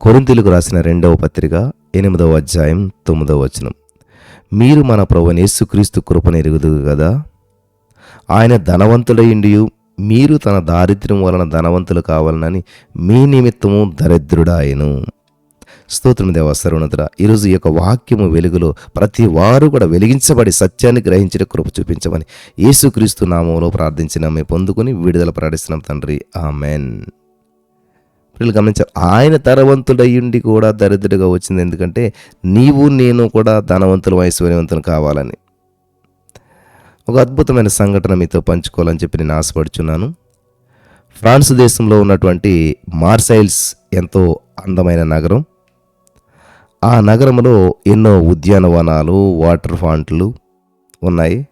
కొరింతీలకు రాసిన రెండవ పత్రిక ఎనిమిదవ అధ్యాయం తొమ్మిదవ వచనం. మీరు మన ప్రభు యేసుక్రీస్తు కృపను ఎరుగుదు కదా? ఆయన ధనవంతుడయిండియు మీరు తన దారిద్ర్యం వలన ధనవంతులు కావాలనని మీ నిమిత్తము దరిద్రుడాయను. స్తోత్రం దేవ సర్వనతుడ ఈరోజు ఈ యొక్క వాక్యము వెలుగులో ప్రతి వారు కూడా వెలిగించబడి సత్యాన్ని గ్రహించిన కృప చూపించమని యేసుక్రీస్తు నామంలో ప్రార్థించిన. మేము పొందుకొని విడుదల ప్రకటిస్తున్నాం తండ్రి. ఆమెన్. పిల్లలు గమనించారు ఆయన ధనవంతుడయ్యుండి కూడా దరిద్రుడిగా వచ్చింది. ఎందుకంటే నీవు నేను కూడా ధనవంతులు ఐశ్వర్యవంతులు కావాలని. ఒక అద్భుతమైన సంఘటన మీతో పంచుకోవాలని చెప్పి నేను ఆశపడుచున్నాను. ఫ్రాన్స్ దేశంలో ఉన్నటువంటి మార్సైల్స్ ఎంతో అందమైన నగరం. ఆ నగరంలో ఎన్నో ఉద్యానవనాలు వాటర్ ఫాంట్లు ఉన్నాయి.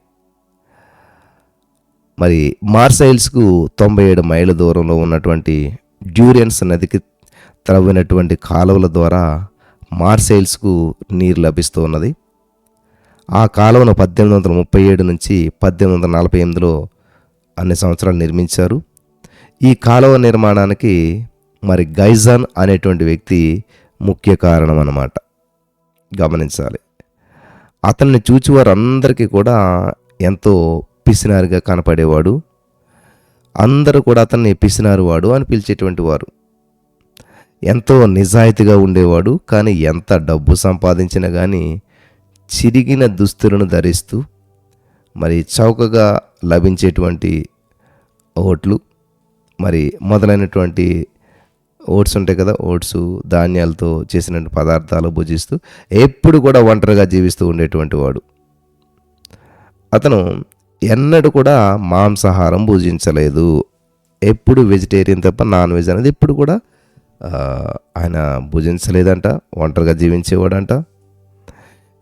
మరి మార్సైల్స్కు తొంభై ఏడు మైళ్ళ దూరంలో ఉన్నటువంటి డ్యూరియన్స్ నదికి త్రవ్వినటువంటి కాలువల ద్వారా మార్సైల్స్కు నీరు లభిస్తూ ఉన్నది. ఆ కాలువను పద్దెనిమిది వందల ముప్పై ఏడు నుంచి పద్దెనిమిది వందల నలభై ఎనిమిదిలో అన్ని సంవత్సరాలు నిర్మించారు. ఈ కాలువ నిర్మాణానికి మరి గైజాన్ అనేటువంటి వ్యక్తి ముఖ్య కారణం అన్నమాట. గమనించాలి. అతన్ని చూచి వారందరికీ కూడా ఎంతో పిసినారిగా కనపడేవాడు. అందరూ కూడా అతన్ని పిసినారు వాడు అని పిలిచేటువంటి వారు. ఎంతో నిజాయితీగా ఉండేవాడు కానీ ఎంత డబ్బు సంపాదించినా కానీ చిరిగిన దుస్తులను ధరిస్తూ మరి చౌకగా లభించేటువంటి ఓట్లు మరి మొదలైనటువంటి ఓట్స్ ఉంటాయి కదా ఓట్స్ ధాన్యాలతో చేసిన పదార్థాలు భుజిస్తూ ఎప్పుడు కూడా ఒంటరిగా జీవిస్తూ ఉండేటువంటి వాడు. అతను ఎన్నడూ కూడా మాంసాహారం భుజించలేదు. ఎప్పుడు వెజిటేరియన్ తప్ప నాన్ వెజ్ అనేది ఎప్పుడు కూడా ఆయన భుజించలేదంట ఒంటరిగా జీవించేవాడంట.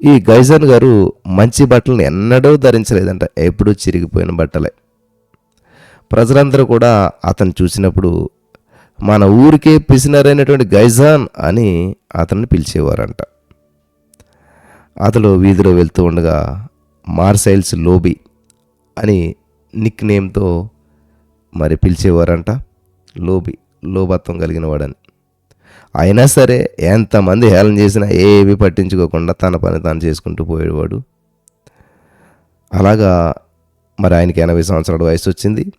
ఈ గైజన్ గారు మంచి బట్టలను ఎన్నడూ ధరించలేదంట ఎప్పుడూ చిరిగిపోయిన బట్టలే. ప్రజలందరూ కూడా అతను చూసినప్పుడు మన ఊరికే పిసినరైనటువంటి గైజాన్ అని అతన్ని పిలిచేవారంట. అతడు వీధిలో వెళ్తూ ఉండగా మార్సైల్స్ లోబీ అని నిక్ నేమ్తో మరి పిలిచేవారంట. లోబి లోభత్వం కలిగిన వాడని. అయినా సరే ఎంతమంది హేళన చేసినా ఏవి పట్టించుకోకుండా తన పని తాను చేసుకుంటూ పోయేవాడు. అలాగా మరి ఆయనకి ఎనభై సంవత్సరాల వయసు వచ్చింది.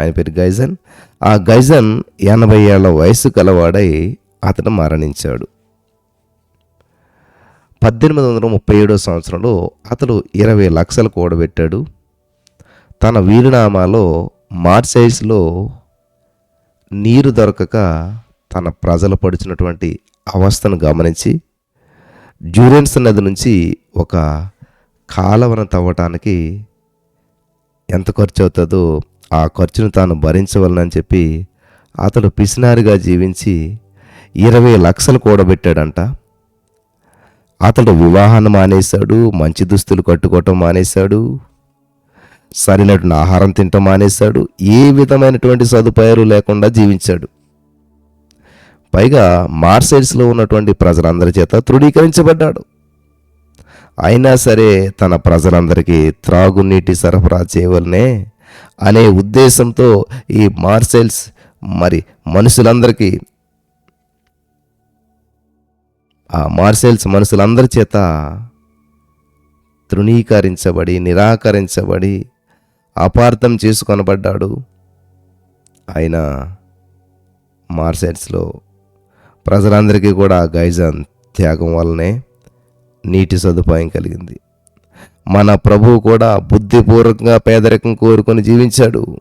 ఆయన పేరు గైజన్. ఆ గైజన్ ఎనభై ఏళ్ళ వయసు కలవాడై అతను మరణించాడు. పద్దెనిమిది వందల ముప్పై ఏడో సంవత్సరంలో అతడు ఇరవై లక్షలు కూడబెట్టాడు. తన వీరునామాలో మార్సైజ్లో నీరు దొరకక తన ప్రజలు పడుచున్నటువంటి అవస్థను గమనించి డ్యూరెన్స్ నది నుంచి ఒక కాలవను తవ్వటానికి ఎంత ఖర్చు అవుతుందో ఆ ఖర్చును తాను భరించవలనని చెప్పి అతడు పిసినారిగా జీవించి ఇరవై లక్షలు కూడబెట్టాడంట. అతడు వివాహాన్ని మానేశాడు మంచి దుస్తులు కట్టుకోవటం మానేశాడు సరైనటువంటి ఆహారం తినటం మానేశాడు. ఏ విధమైనటువంటి సదుపాయాలు లేకుండా జీవించాడు. పైగా మార్సైడ్స్లో ఉన్నటువంటి ప్రజలందరి చేత తృఢీకరించబడ్డాడు అయినా సరే తన ప్రజలందరికీ త్రాగునీటి సరఫరా చేయవలనే అనే ఉద్దేశంతో ఈ మార్సెల్స్ మరి మనుషులందరికీ ఆ మార్సెల్స్ మనుషులందరి చేత తృణీకరించబడి నిరాకరించబడి అపార్థం చేసుకొనబడ్డాడు. ఆయన మార్సెట్స్లో ప్రజలందరికీ కూడా గైజాన్ త్యాగం వల్లనే నీటి సదుపాయం కలిగింది. మన ప్రభువు కూడా బుద్ధిపూర్వకంగా పేదరికం కోరుకొని జీవించాడు.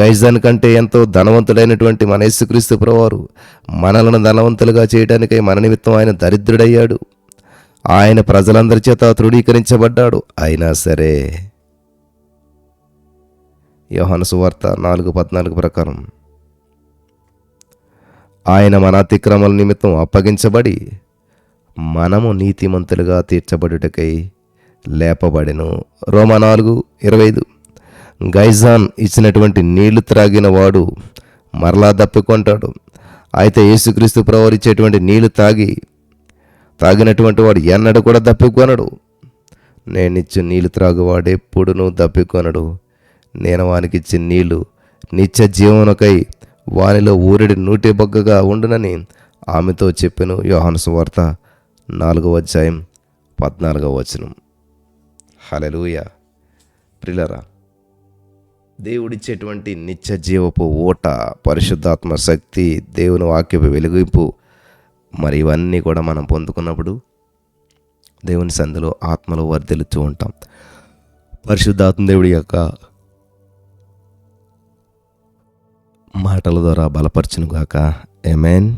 గైజాన్ కంటే ఎంతో ధనవంతుడైనటువంటి మన యేసుక్రీస్తు ప్రభువారు మనలను ధనవంతులుగా చేయడానికై మన నిమిత్తం ఆయన దరిద్రుడయ్యాడు. ఆయన ప్రజలందరి చేత తృఢీకరించబడ్డాడు అయినా సరే యోహాను సువార్త నాలుగు పద్నాలుగు ప్రకారం. ఆయన మన అతిక్రమల నిమిత్తం అప్పగించబడి మనము నీతిమంతులుగా తీర్చబడుటకై లేపబడెను. రోమా నాలుగు ఇరవై ఐదు. గైజాన్ ఇచ్చినటువంటి నీళ్ళు త్రాగిన వాడు మరలా దప్పికొంటాడు. అయితే యేసుక్రీస్తు ప్రవరించేటువంటి నీళ్ళు తాగి తాగినటువంటి వాడు ఎన్నడూ కూడా దప్పికొనడు. నేనిచ్చు నీళ్ళు త్రాగువాడు ఎప్పుడునూ దప్పికొనడు. నేను వానికిచ్చిన నీళ్ళు నిత్య జీవనకై వానిలో ఊరిడి నూటి బొగ్గగా ఉండునని ఆమెతో చెప్పెను యోహాను సువార్త నాలుగవ అధ్యాయం పద్నాలుగవ వచనం. హలలుయ ప్రిలరా దేవుడిచ్చేటువంటి నిత్య జీవపు ఓట పరిశుద్ధాత్మ శక్తి దేవుని వాక్యపు వెలుగింపు మరి ఇవన్నీ కూడా మనం పొందుకున్నప్పుడు దేవుని సందులో ఆత్మలో వర్ధిల్లుతూ ఉంటాం. పరిశుద్ధాత్మ దేవుడి యొక్క మాటల ద్వారా బలపరచునుగాక. ఎమెన్